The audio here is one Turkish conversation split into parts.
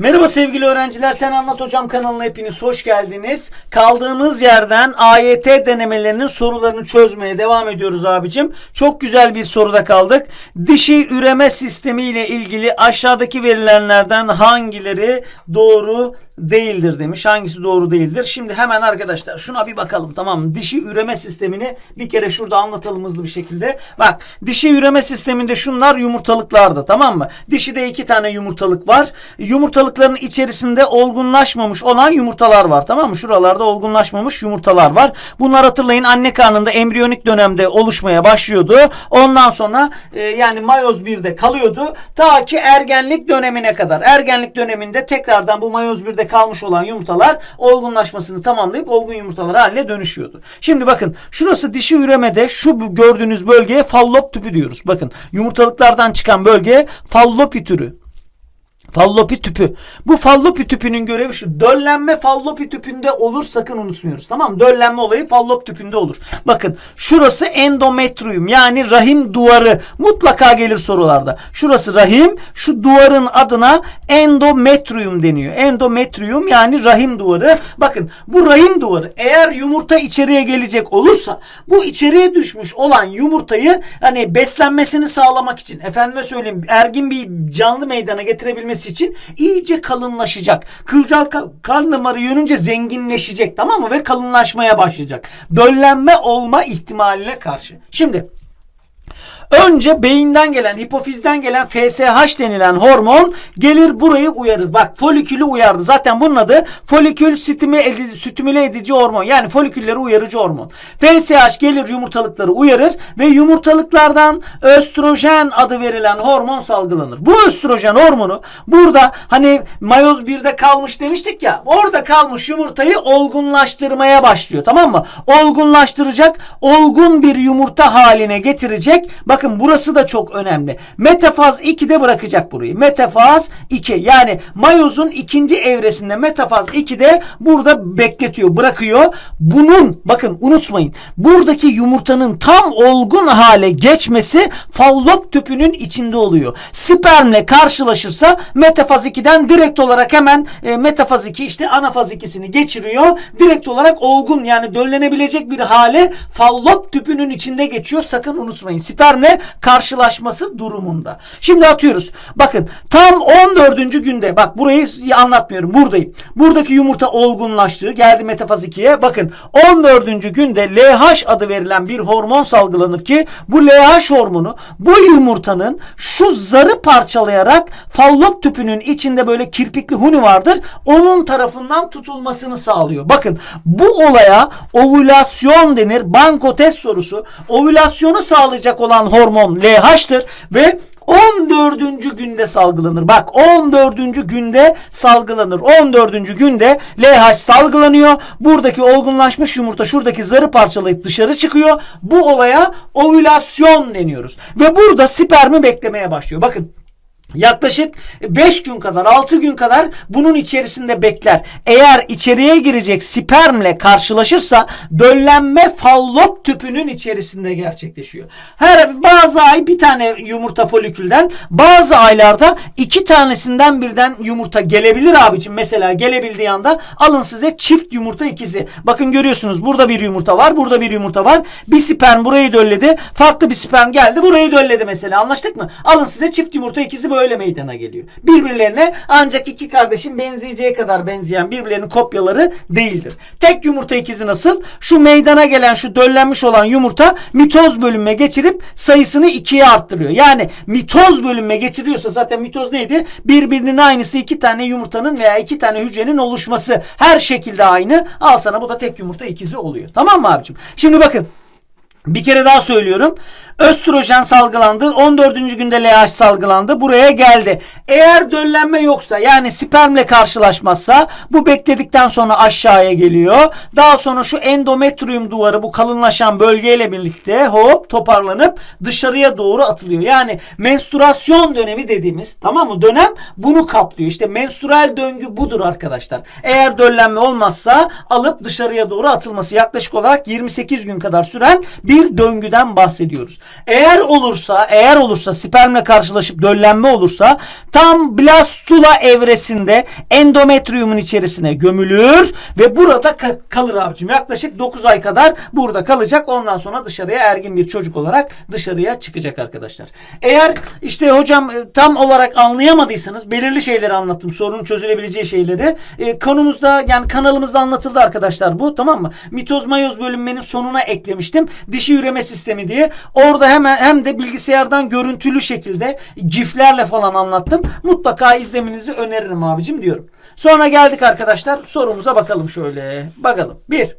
Merhaba sevgili öğrenciler. Sen Anlat Hocam kanalına hepiniz hoş geldiniz. Kaldığımız yerden AYT denemelerinin sorularını çözmeye devam ediyoruz abicim. Çok güzel bir soruda kaldık. Dişi üreme sistemi ile ilgili aşağıdaki verilenlerden hangileri doğru değildir demiş. Hangisi doğru değildir? Şimdi hemen arkadaşlar şuna bir bakalım tamam mı? Dişi üreme sistemini bir kere şurada anlatalım hızlı bir şekilde. Bak dişi üreme sisteminde şunlar yumurtalıklardı tamam mı? Dişide iki tane yumurtalık var. Yumurtalıkların içerisinde olgunlaşmamış olan yumurtalar var tamam mı? Şuralarda olgunlaşmamış yumurtalar var. Bunlar hatırlayın anne karnında embriyonik dönemde oluşmaya başlıyordu. Ondan sonra e, yani mayoz 1'de kalıyordu. Ta ki ergenlik dönemine kadar. Ergenlik döneminde tekrardan bu mayoz 1'de kalmış olan yumurtalar olgunlaşmasını tamamlayıp olgun yumurtalar haline dönüşüyordu. Şimdi bakın şurası dişi üremede şu gördüğünüz bölgeye fallop tüpü diyoruz. Bakın yumurtalıklardan çıkan bölge fallopi türü. Fallopi tüpü. Bu fallopi tüpünün görevi şu. Döllenme fallopi tüpünde olur sakın unutmuyoruz. Tamam? Döllenme olayı fallop tüpünde olur. Bakın şurası endometrium yani rahim duvarı. Mutlaka gelir sorularda. Şurası rahim. Şu duvarın adına endometrium deniyor. Endometrium yani rahim duvarı. Bakın bu rahim duvarı eğer yumurta içeriye gelecek olursa bu içeriye düşmüş olan yumurtayı hani beslenmesini sağlamak için efendime söyleyeyim ergin bir canlı meydana getirebilmesi için iyice kalınlaşacak. Kılcal ka- kan damarı yönünce zenginleşecek tamam mı? Ve kalınlaşmaya başlayacak. Döllenme olma ihtimaline karşı. Şimdi Önce beyinden gelen, hipofizden gelen FSH denilen hormon gelir burayı uyarır. Bak folikülü uyardı. Zaten bunun adı folikül edici, stimüle edici hormon. Yani folikülleri uyarıcı hormon. FSH gelir yumurtalıkları uyarır ve yumurtalıklardan östrojen adı verilen hormon salgılanır. Bu östrojen hormonu burada hani mayoz 1'de kalmış demiştik ya. Orada kalmış yumurtayı olgunlaştırmaya başlıyor. Tamam mı? Olgunlaştıracak, olgun bir yumurta haline getirecek. Bakın burası da çok önemli. Metafaz 2'de bırakacak burayı. Metafaz 2 yani mayozun ikinci evresinde metafaz 2'de burada bekletiyor, bırakıyor. Bunun bakın unutmayın. Buradaki yumurtanın tam olgun hale geçmesi fallop tüpünün içinde oluyor. Spermle karşılaşırsa metafaz 2'den direkt olarak hemen e, metafaz 2 işte anafaz 2'sini geçiriyor. Direkt olarak olgun yani döllenebilecek bir hale fallop tüpünün içinde geçiyor. Sakın unutmayın. Spermle karşılaşması durumunda. Şimdi atıyoruz. Bakın tam 14. günde bak burayı anlatmıyorum. Buradayım. Buradaki yumurta olgunlaştı. Geldi metafaz 2'ye. Bakın 14. günde LH adı verilen bir hormon salgılanır ki bu LH hormonu bu yumurtanın şu zarı parçalayarak fallop tüpünün içinde böyle kirpikli huni vardır. Onun tarafından tutulmasını sağlıyor. Bakın bu olaya ovülasyon denir. Banko test sorusu. Ovülasyonu sağlayacak olan hormon LH'tır ve 14. günde salgılanır. Bak 14. günde salgılanır. 14. günde LH salgılanıyor. Buradaki olgunlaşmış yumurta şuradaki zarı parçalayıp dışarı çıkıyor. Bu olaya ovülasyon deniyoruz. Ve burada spermi beklemeye başlıyor. Bakın Yaklaşık 5 gün kadar 6 gün kadar bunun içerisinde bekler. Eğer içeriye girecek spermle karşılaşırsa döllenme fallop tüpünün içerisinde gerçekleşiyor. Her bazı ay bir tane yumurta folikülden bazı aylarda iki tanesinden birden yumurta gelebilir abicim. Mesela gelebildiği anda alın size çift yumurta ikizi. Bakın görüyorsunuz burada bir yumurta var burada bir yumurta var. Bir sperm burayı dölledi. Farklı bir sperm geldi burayı dölledi mesela anlaştık mı? Alın size çift yumurta ikizi böyle meydana geliyor. Birbirlerine ancak iki kardeşin benzeyeceği kadar benzeyen birbirlerinin kopyaları değildir. Tek yumurta ikizi nasıl? Şu meydana gelen şu döllenmiş olan yumurta mitoz bölünme geçirip sayısını ikiye arttırıyor. Yani mitoz bölünme geçiriyorsa zaten mitoz neydi? Birbirinin aynısı iki tane yumurtanın veya iki tane hücrenin oluşması. Her şekilde aynı. Al sana bu da tek yumurta ikizi oluyor. Tamam mı abicim? Şimdi bakın. Bir kere daha söylüyorum. Östrojen salgılandı. 14. günde LH salgılandı. Buraya geldi. Eğer döllenme yoksa yani spermle karşılaşmazsa bu bekledikten sonra aşağıya geliyor. Daha sonra şu endometrium duvarı bu kalınlaşan bölgeyle birlikte hop toparlanıp dışarıya doğru atılıyor. Yani menstruasyon dönemi dediğimiz tamam mı? Dönem bunu kaplıyor. İşte menstrual döngü budur arkadaşlar. Eğer döllenme olmazsa alıp dışarıya doğru atılması yaklaşık olarak 28 gün kadar süren bir döngüden bahsediyoruz. Eğer olursa, eğer olursa spermle karşılaşıp döllenme olursa tam blastula evresinde endometriyumun içerisine gömülür ve burada ka- kalır abicim. Yaklaşık 9 ay kadar burada kalacak. Ondan sonra dışarıya ergin bir çocuk olarak dışarıya çıkacak arkadaşlar. Eğer işte hocam e, tam olarak anlayamadıysanız belirli şeyleri anlattım. Sorunun çözülebileceği şeyleri. E, konumuzda yani kanalımızda anlatıldı arkadaşlar bu tamam mı? Mitoz mayoz bölünmenin sonuna eklemiştim. Dişi üreme sistemi diye. Orada hemen hem de bilgisayardan görüntülü şekilde giflerle falan anlattım. Mutlaka izlemenizi öneririm abicim diyorum. Sonra geldik arkadaşlar sorumuza bakalım şöyle. Bakalım. Bir.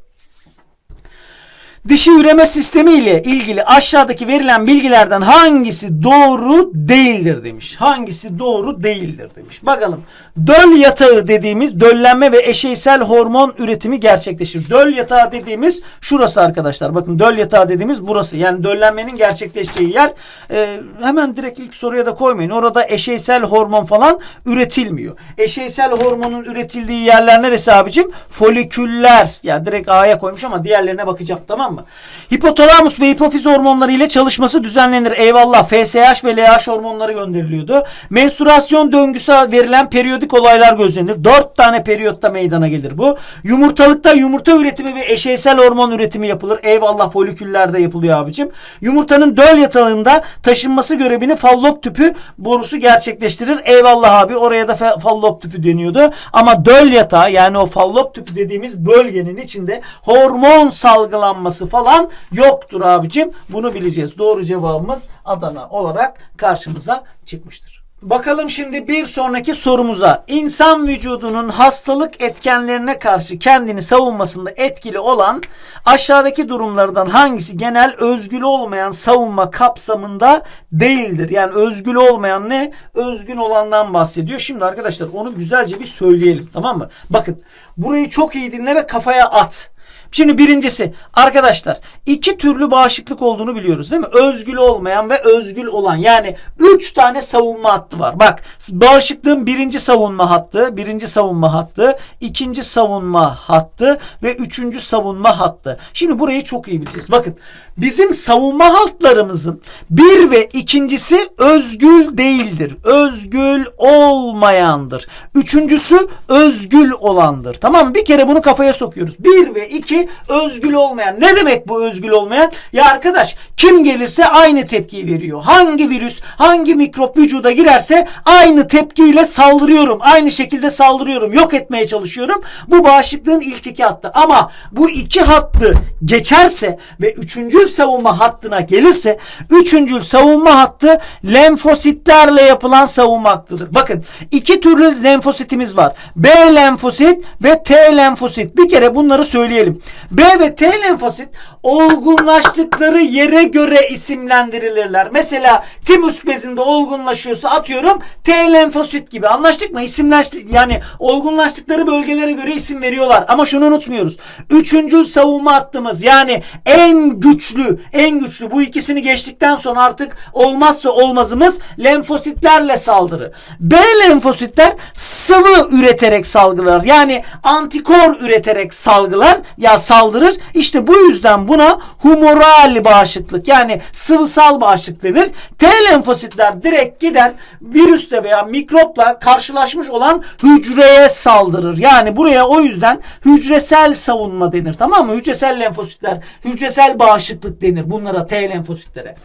Dişi üreme sistemi ile ilgili aşağıdaki verilen bilgilerden hangisi doğru değildir demiş. Hangisi doğru değildir demiş. Bakalım. Döl yatağı dediğimiz döllenme ve eşeysel hormon üretimi gerçekleşir. Döl yatağı dediğimiz şurası arkadaşlar. Bakın döl yatağı dediğimiz burası. Yani döllenmenin gerçekleşeceği yer. Ee, hemen direkt ilk soruya da koymayın. Orada eşeysel hormon falan üretilmiyor. Eşeysel hormonun üretildiği yerler neresi abicim? Foliküller. Ya direkt A'ya koymuş ama diğerlerine bakacağım tamam mı? Hipotalamus ve hipofiz hormonları ile çalışması düzenlenir. Eyvallah. FSH ve LH hormonları gönderiliyordu. Menstruasyon döngüsü verilen periyodik olaylar gözlenir. 4 tane periyotta meydana gelir bu. Yumurtalıkta yumurta üretimi ve eşeysel hormon üretimi yapılır. Eyvallah foliküllerde yapılıyor abicim. Yumurtanın döl yatağında taşınması görevini fallop tüpü borusu gerçekleştirir. Eyvallah abi oraya da fallop tüpü deniyordu. Ama döl yatağı yani o fallop tüpü dediğimiz bölgenin içinde hormon salgılanması falan yoktur abicim. Bunu bileceğiz. Doğru cevabımız Adana olarak karşımıza çıkmıştır. Bakalım şimdi bir sonraki sorumuza. İnsan vücudunun hastalık etkenlerine karşı kendini savunmasında etkili olan aşağıdaki durumlardan hangisi genel özgül olmayan savunma kapsamında değildir? Yani özgül olmayan ne? Özgün olandan bahsediyor. Şimdi arkadaşlar onu güzelce bir söyleyelim tamam mı? Bakın burayı çok iyi dinle ve kafaya at. Şimdi birincisi arkadaşlar iki türlü bağışıklık olduğunu biliyoruz değil mi? Özgül olmayan ve özgül olan yani üç tane savunma hattı var. Bak bağışıklığın birinci savunma hattı, birinci savunma hattı, ikinci savunma hattı ve üçüncü savunma hattı. Şimdi burayı çok iyi bileceğiz. Bakın bizim savunma hatlarımızın bir ve ikincisi özgül değildir. Özgül olmayandır. Üçüncüsü özgül olandır. Tamam mı? Bir kere bunu kafaya sokuyoruz. Bir ve iki özgül olmayan. Ne demek bu özgül olmayan? Ya arkadaş kim gelirse aynı tepkiyi veriyor. Hangi virüs, hangi mikrop vücuda girerse aynı tepkiyle saldırıyorum. Aynı şekilde saldırıyorum. Yok etmeye çalışıyorum. Bu bağışıklığın ilk iki hattı. Ama bu iki hattı geçerse ve üçüncü savunma hattına gelirse üçüncü savunma hattı lenfositlerle yapılan savunma hattıdır. Bakın iki türlü lenfositimiz var. B lenfosit ve T lenfosit. Bir kere bunları söyleyelim. B ve T lenfosit olgunlaştıkları yere göre isimlendirilirler. Mesela timus bezinde olgunlaşıyorsa atıyorum T lenfosit gibi. Anlaştık mı? İsimleşti yani olgunlaştıkları bölgelere göre isim veriyorlar. Ama şunu unutmuyoruz. Üçüncü savunma hattımız yani en güçlü, en güçlü bu ikisini geçtikten sonra artık olmazsa olmazımız lenfositlerle saldırı. B lenfositler sıvı üreterek salgılar. Yani antikor üreterek salgılar ya saldırır. İşte bu yüzden buna humoral bağışıklık yani sıvısal bağışıklık denir. T lenfositler direkt gider virüsle veya mikropla karşılaşmış olan hücreye saldırır. Yani buraya o yüzden hücresel savunma denir. Tamam mı? Hücresel lenfositler, hücresel bağışıklık denir bunlara T lenfositlere.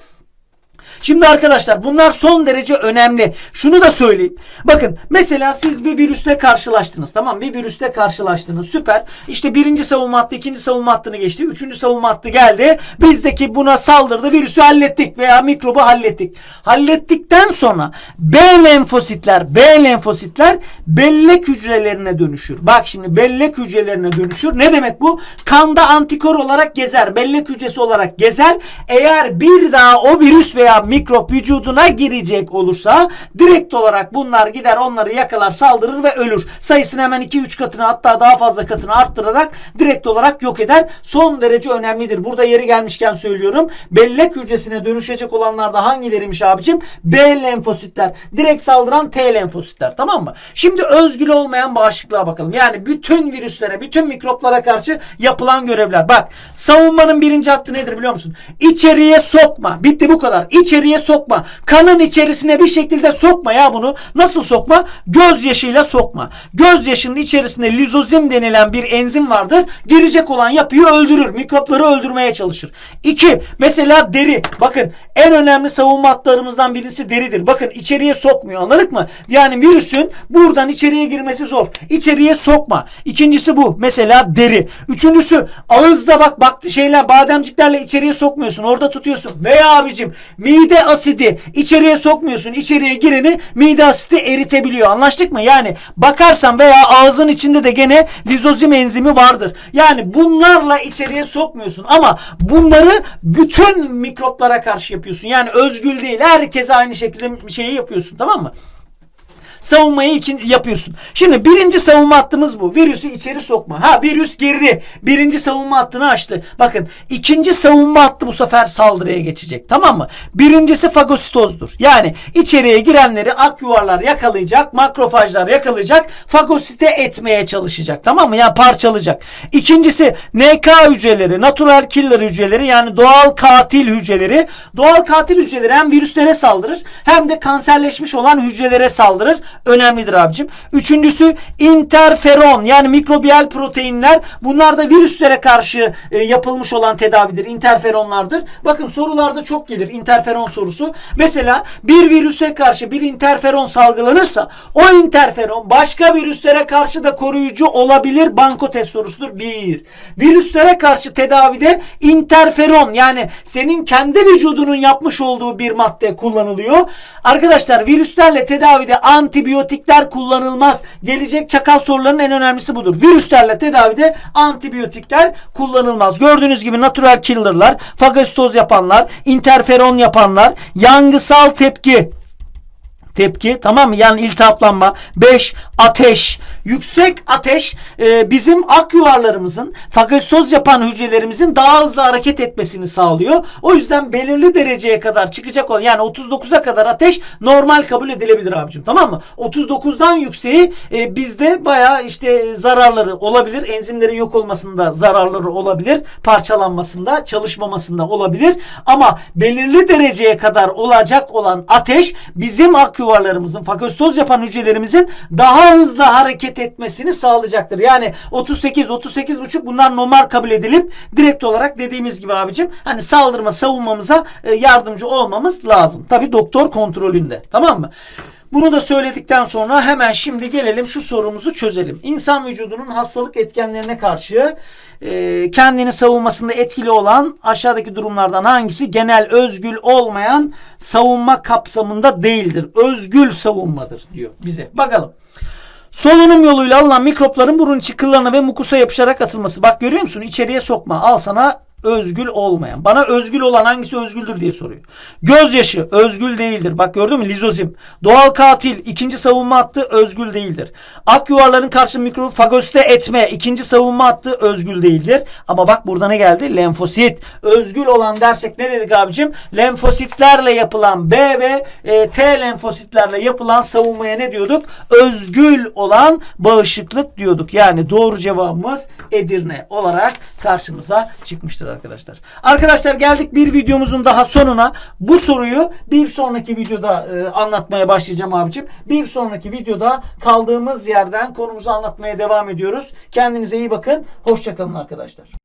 Şimdi arkadaşlar bunlar son derece önemli. Şunu da söyleyeyim. Bakın mesela siz bir virüsle karşılaştınız. Tamam bir virüsle karşılaştınız. Süper. İşte birinci savunma hattı, ikinci savunma hattını geçti. Üçüncü savunma hattı geldi. Bizdeki buna saldırdı. Virüsü hallettik veya mikrobu hallettik. Hallettikten sonra B lenfositler, B lenfositler bellek hücrelerine dönüşür. Bak şimdi bellek hücrelerine dönüşür. Ne demek bu? Kanda antikor olarak gezer. Bellek hücresi olarak gezer. Eğer bir daha o virüs veya mikrop vücuduna girecek olursa direkt olarak bunlar gider onları yakalar saldırır ve ölür. Sayısını hemen 2-3 katına hatta daha fazla katına arttırarak direkt olarak yok eder. Son derece önemlidir. Burada yeri gelmişken söylüyorum. Bellek hücresine dönüşecek olanlar da hangileriymiş abicim? B lenfositler. Direkt saldıran T lenfositler. Tamam mı? Şimdi özgül olmayan bağışıklığa bakalım. Yani bütün virüslere, bütün mikroplara karşı yapılan görevler. Bak savunmanın birinci hattı nedir biliyor musun? İçeriye sokma. Bitti bu kadar. İçeriye sokma. Kanın içerisine bir şekilde sokma ya bunu. Nasıl sokma? Gözyaşıyla sokma. Gözyaşının içerisinde lizozim denilen bir enzim vardır. Girecek olan yapıyı öldürür. Mikropları öldürmeye çalışır. İki, mesela deri. Bakın en önemli savunma hatlarımızdan birisi deridir. Bakın içeriye sokmuyor anladık mı? Yani virüsün buradan içeriye girmesi zor. İçeriye sokma. İkincisi bu. Mesela deri. Üçüncüsü ağızda bak baktı şeyler bademciklerle içeriye sokmuyorsun. Orada tutuyorsun. Veya abicim mide asidi içeriye sokmuyorsun. İçeriye gireni mide asidi eritebiliyor. Anlaştık mı? Yani bakarsan veya ağzın içinde de gene lizozim enzimi vardır. Yani bunlarla içeriye sokmuyorsun ama bunları bütün mikroplara karşı yapıyorsun. Yani özgül değil. Herkese aynı şekilde şeyi yapıyorsun. Tamam mı? Savunmayı ikinci yapıyorsun. Şimdi birinci savunma hattımız bu. Virüsü içeri sokma. Ha virüs girdi. Birinci savunma hattını açtı. Bakın ikinci savunma hattı bu sefer saldırıya geçecek. Tamam mı? Birincisi fagositozdur. Yani içeriye girenleri ak yuvarlar yakalayacak. Makrofajlar yakalayacak. Fagosite etmeye çalışacak. Tamam mı? Yani parçalayacak. İkincisi NK hücreleri, natural killer hücreleri yani doğal katil hücreleri. Doğal katil hücreleri hem virüslere saldırır hem de kanserleşmiş olan hücrelere saldırır önemlidir abicim. Üçüncüsü interferon yani mikrobiyal proteinler. Bunlar da virüslere karşı e, yapılmış olan tedavidir. Interferonlardır. Bakın sorularda çok gelir interferon sorusu. Mesela bir virüse karşı bir interferon salgılanırsa o interferon başka virüslere karşı da koruyucu olabilir. Banko test sorusudur. Bir. Virüslere karşı tedavide interferon yani senin kendi vücudunun yapmış olduğu bir madde kullanılıyor. Arkadaşlar virüslerle tedavide antibiyotikler kullanılmaz. Gelecek çakal sorularının en önemlisi budur. Virüslerle tedavide antibiyotikler kullanılmaz. Gördüğünüz gibi natural killer'lar, fagositoz yapanlar, interferon yapanlar, yangısal tepki tepki tamam mı? Yani iltihaplanma. 5. Ateş. Yüksek ateş e, bizim ak yuvarlarımızın fagositoz yapan hücrelerimizin daha hızlı hareket etmesini sağlıyor. O yüzden belirli dereceye kadar çıkacak olan yani 39'a kadar ateş normal kabul edilebilir abicim tamam mı? 39'dan yükseği e, bizde baya işte zararları olabilir. Enzimlerin yok olmasında zararları olabilir. Parçalanmasında, çalışmamasında olabilir. Ama belirli dereceye kadar olacak olan ateş bizim ak yuvarlarımızın fagositoz yapan hücrelerimizin daha hızlı hareket etmesini sağlayacaktır. Yani 38 38 buçuk bunlar normal kabul edilip direkt olarak dediğimiz gibi abicim hani saldırma savunmamıza e, yardımcı olmamız lazım. Tabi doktor kontrolünde. Tamam mı? Bunu da söyledikten sonra hemen şimdi gelelim şu sorumuzu çözelim. İnsan vücudunun hastalık etkenlerine karşı e, kendini savunmasında etkili olan aşağıdaki durumlardan hangisi genel özgül olmayan savunma kapsamında değildir? Özgül savunmadır diyor bize. Bakalım. Solunum yoluyla alınan mikropların burun içi kıllarına ve mukusa yapışarak atılması. Bak görüyor musun? İçeriye sokma. Al sana özgül olmayan. Bana özgül olan hangisi özgüldür diye soruyor. Gözyaşı özgül değildir. Bak gördün mü? Lizozim. Doğal katil ikinci savunma hattı özgül değildir. Ak yuvarların karşı mikrobu fagosite etme ikinci savunma hattı özgül değildir. Ama bak burada ne geldi? Lenfosit. Özgül olan dersek ne dedik abicim? Lenfositlerle yapılan B ve e, T lenfositlerle yapılan savunmaya ne diyorduk? Özgül olan bağışıklık diyorduk. Yani doğru cevabımız Edirne olarak karşımıza çıkmıştır arkadaşlar. Arkadaşlar geldik bir videomuzun daha sonuna. Bu soruyu bir sonraki videoda e, anlatmaya başlayacağım abicim. Bir sonraki videoda kaldığımız yerden konumuzu anlatmaya devam ediyoruz. Kendinize iyi bakın. Hoşçakalın arkadaşlar.